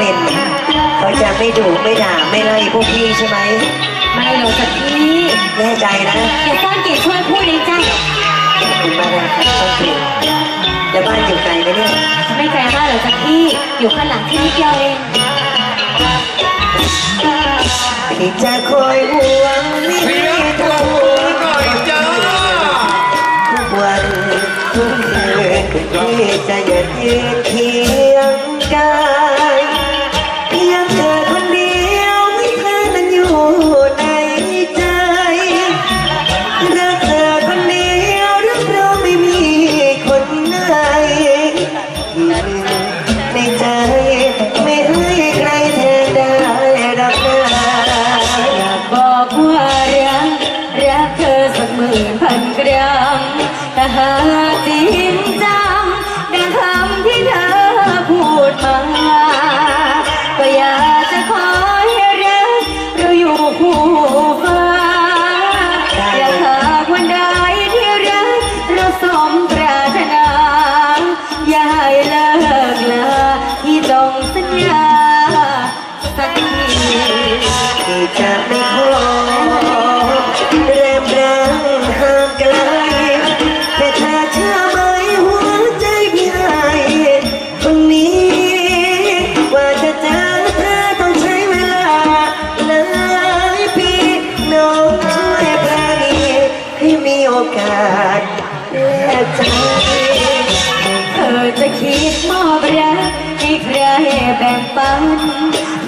เป็นเขาจะไม่ดุไม่ด่าไม่ไล่พวกพี่ใช่ไหมไม่หรอกจ้ะพี่แน่ใจนะเดี๋ยวซ่อนเกียรติช่วยพูดเองจ้ะขอบคุณมากนะครับต้องกินแล้วบ้านอยู่ไกลไหมเนี่ยไม่ไกลมากหรอกจ้ะพี่อยู่ข้างหลังที่นิดเดียวเองพี่จะคอยห่วงนี่เสียงปรบมือหน่อยจ้าทุกวันทุกคืนพี่จะหยัดยืน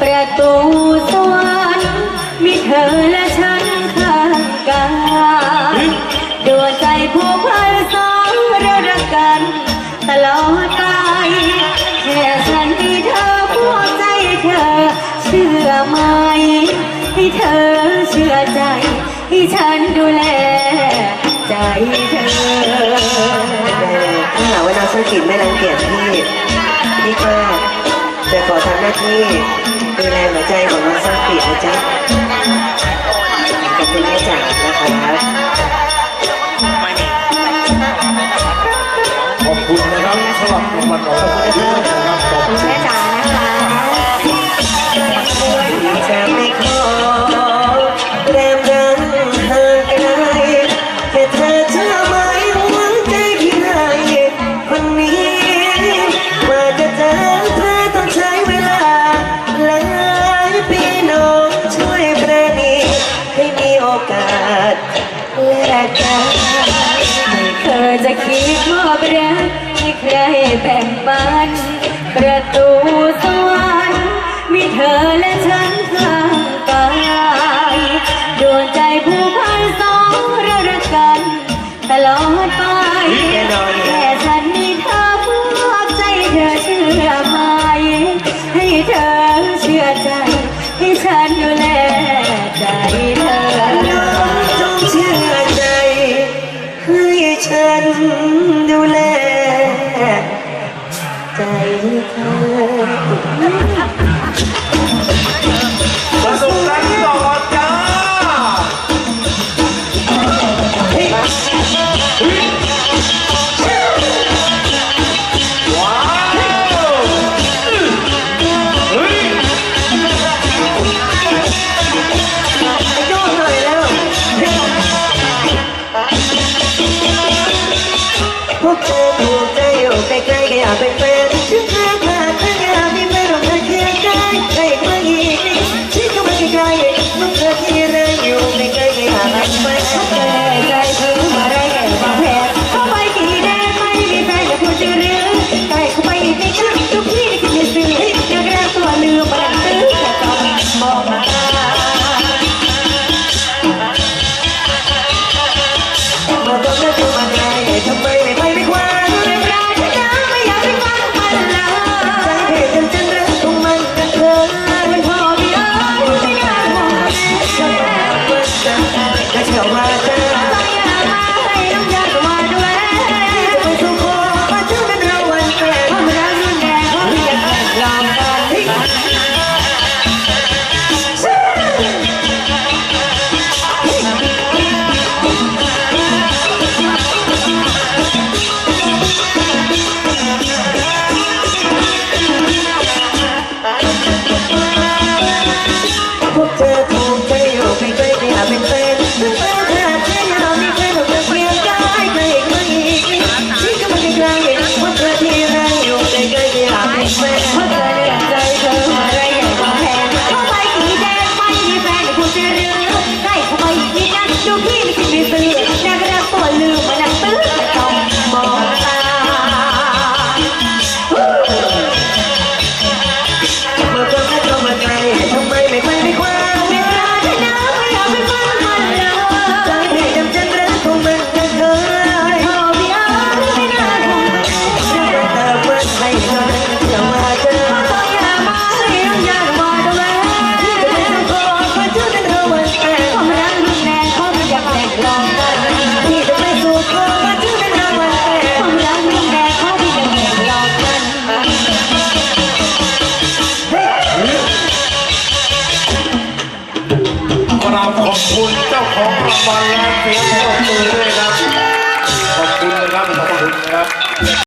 ประตูสวรรค์มีเธอและฉันข้างกายดวงใจผูกพันสองเรารักกัน ตลอดไปแค่ฉันที่เธอพวกใจเธอ เชื่อไหมให้เธอเชื่อใจ ให้ฉันดูแล หน้าที่ดูแลหัวใจของน้องสังกิตนะจ๊ะ อบรักให้ใครแบ่งปัน ประตูสวรรค์มีเธอและฉันข้างกายดวงใจผู้พันสองเรารักกัน ตลอดไปแน่นอนแค่ฉันมีเธอพวกใจเธอเชื่อไหมให้เธอเชื่อใจให้ฉันดูแล สนุกกันต่อจ้าว้าวเฮ้ยไอ้โจ้หน่อยแล้ว พวกเธอถูกใจอยู่ใกล้ๆก็อยากเป็นแฟน Let me Englishman. อบคุณเจ้าของรางวัลและเสียงปรบมือด้วยครับ ขอบคุณนะครับขอบคุณนะครับ